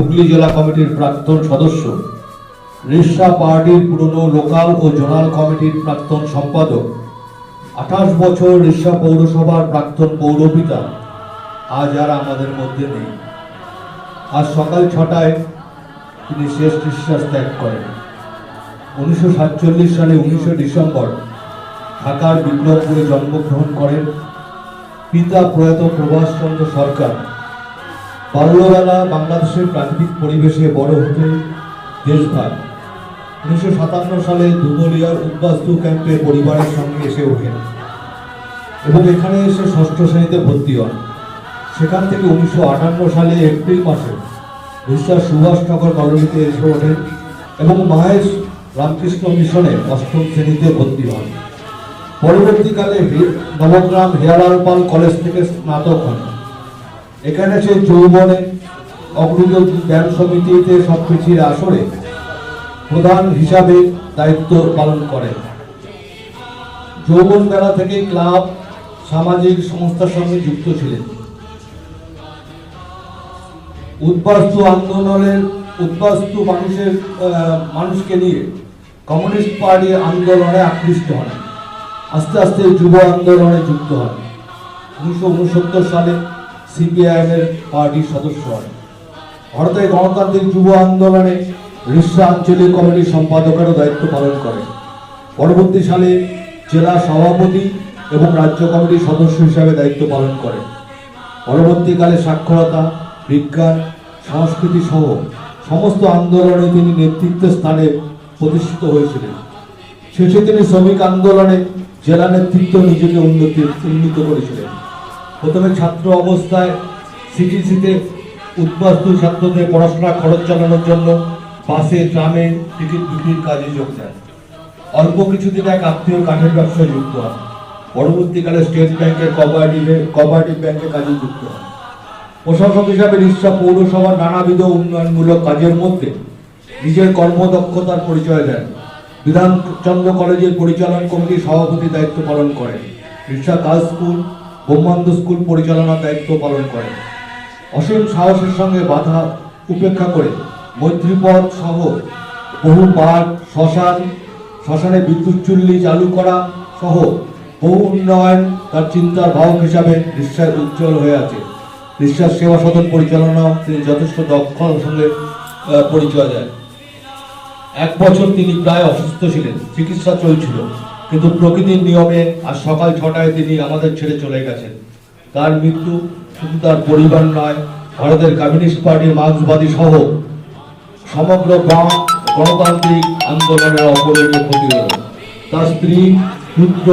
হুগলি জেলা কমিটির প্রাক্তন সদস্য, রিসা পার্টির পুরনো লোকাল ও জোনাল কমিটির প্রাক্তন সম্পাদক, আঠাশ বছর রিসা পৌরসভার প্রাক্তন পৌরপিতা, আজ আর আমাদের মধ্যে নেই। আজ সকাল ছটায় তিনি শেষ নিঃশ্বাস ত্যাগ করেন। উনিশশো সাতচল্লিশ সালে উনিশে ডিসেম্বর ঢাকার বিপ্লবপুরে জন্মগ্রহণ করেন পিতা প্রয়াত প্রভাষচন্দ্র সরকার। বাল্যবেলা বাংলাদেশের প্রাকৃতিক পরিবেশে বড় হতে দেশভাগ। উনিশশো সাতান্ন সালে দুদলিয়ার উদ্বাস্তু ক্যাম্পে পরিবারের সঙ্গে এসে ওঠেন এবং এখানে এসে ষষ্ঠ শ্রেণীতে ভর্তি হন। সেখান থেকে উনিশশো আটান্ন সালে এপ্রিল মাসে উড়িষ্যার সুভাষনগর কলোনিতে এসে ওঠেন এবং মাহেশ রামকৃষ্ণ মিশনে অষ্টম শ্রেণীতে ভর্তি হন। পরবর্তীকালে নবগ্রাম হেয়ালাল পাল কলেজ থেকে স্নাতক হন। এখানে সে যৌবনে অগ্রগতি জ্ঞান সমিতিতে সবকিছুর আসরে প্রধান হিসাবে দায়িত্ব পালন করেন। যৌবন বেলা থেকে ক্লাব, সামাজিক সংস্থার সঙ্গে যুক্ত ছিলেন। উদ্বাস্তু আন্দোলনের উদ্বাস্তু মানুষের মানুষকে নিয়ে কমিউনিস্ট পার্টি আন্দোলনে আকৃষ্ট হন। আস্তে আস্তে যুব আন্দোলনে যুক্ত হন। উনিশশো উনসত্তর সালে সিপিআইএমের পার্টির সদস্য হন ভারতের গণতান্ত্রিক যুব আন্দোলনে রিসা আঞ্চলিক কমিটির সম্পাদকেরও দায়িত্ব পালন করেন। পরবর্তী সালে জেলা সভাপতি এবং রাজ্য কমিটির সদস্য হিসাবে দায়িত্ব পালন করেন। পরবর্তীকালে সাক্ষরতা, বিজ্ঞান, সংস্কৃতি সহ সমস্ত আন্দোলনে তিনি নেতৃত্ব স্থানে প্রতিষ্ঠিত হয়েছিলেন। শেষে তিনি শ্রমিক আন্দোলনে জেলা নেতৃত্ব নিজেকে উন্নতি উন্নীত করেছিলেন। প্রথমে ছাত্র অবস্থায় সিটিসিতে উদ্বাস্তু ছাত্রদের পড়াশোনা, খরচ চালানোর জন্য বাসে, ট্রামে টিকিট বিক্রির কাজে যোগ দেন। অল্প কিছুদিন এক আত্মীয় কাঠের ব্যবসায় যুক্ত হন। পরবর্তীকালে স্টেট ব্যাংকের কোঅপারেটিভ কোঅপারেটিভ ব্যাংকে কাজে যুক্ত হন। প্রশাসক হিসাবে রিক্সা পৌরসভার নানাবিধ উন্নয়নমূলক কাজের মধ্যে নিজের কর্মদক্ষতার পরিচয় দেন। বিধানচন্দ্র কলেজের পরিচালন কমিটির সভাপতি দায়িত্ব পালন করেন। রিক্সা গার্লস স্কুল ব্রহ্মানন্দ স্কুল পরিচালনার দায়িত্ব পালন করেন। অসীম সাহসের সঙ্গে বাধা উপেক্ষা করে মৈত্রীপথ সহ বহু পার্ক শ্মশান, শ্মশানে বিদ্যুৎ চুল্লি চালু করা সহ বহু উন্নয়ন তার চিন্তার ভাবক হিসাবে রিক্সায় উজ্জ্বল হয়ে আছে। রিক্সার সেবা সদন পরিচালনাও তিনি যথেষ্ট দক্ষতার সঙ্গে পরিচয় দেন। এক বছর তিনি প্রায় অসুস্থ ছিলেন, চিকিৎসা চলছিল। কিন্তু প্রকৃতির নিয়মে আজ সকাল ছটায় তিনি আমাদের ছেড়ে চলে গেছেন। তার মৃত্যু শুধু তার পরিবার নয়, ভারতের কমিউনিস্ট পার্টির মার্ক্সবাদী সহ সমগ্র বাম গণতান্ত্রিক আন্দোলনের অপরিণীয় ক্ষতি হল। তার স্ত্রী, পুত্র,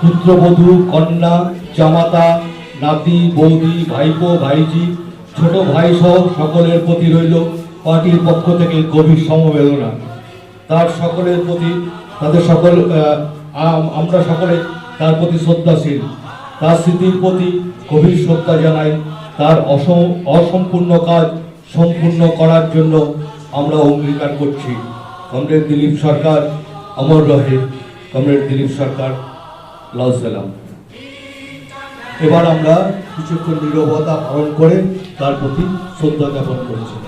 পুত্রবধূ, কন্যা, জামাতা, নাতি, বৌদি, ভাইপো ভাইজি ছোট ভাই সহ সকলের প্রতি রইল পার্টির পক্ষ থেকে গভীর সমবেদনা। তার সকলের প্রতি, তাদের সকল আমরা সকলে তার প্রতি শ্রদ্ধাশীল। তার স্মৃতির প্রতি গভীর শ্রদ্ধা জানাই। তার অসম অসম্পূর্ণ কাজ সম্পূর্ণ করার জন্য আমরা অঙ্গীকার করছি। কমরেড দিলীপ সরকার, অমর রহে। কমরেড দিলীপ সরকার লাল সালাম। এবার আমরা কিছুক্ষণ নীরবতা পালন করে তার প্রতি শ্রদ্ধা জ্ঞাপন করেছিলাম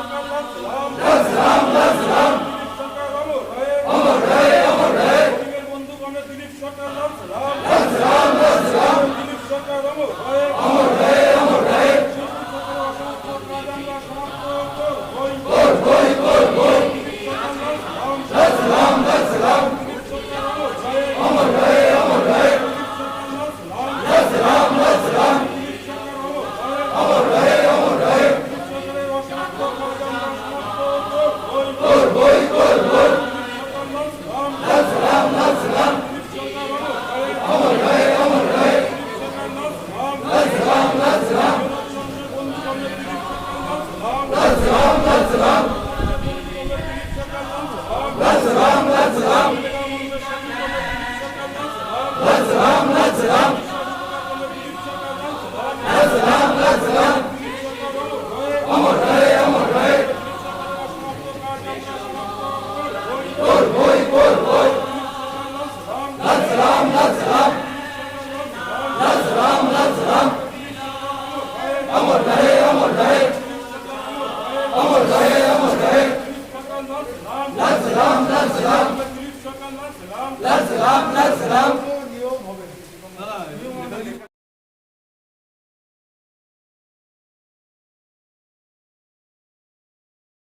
Long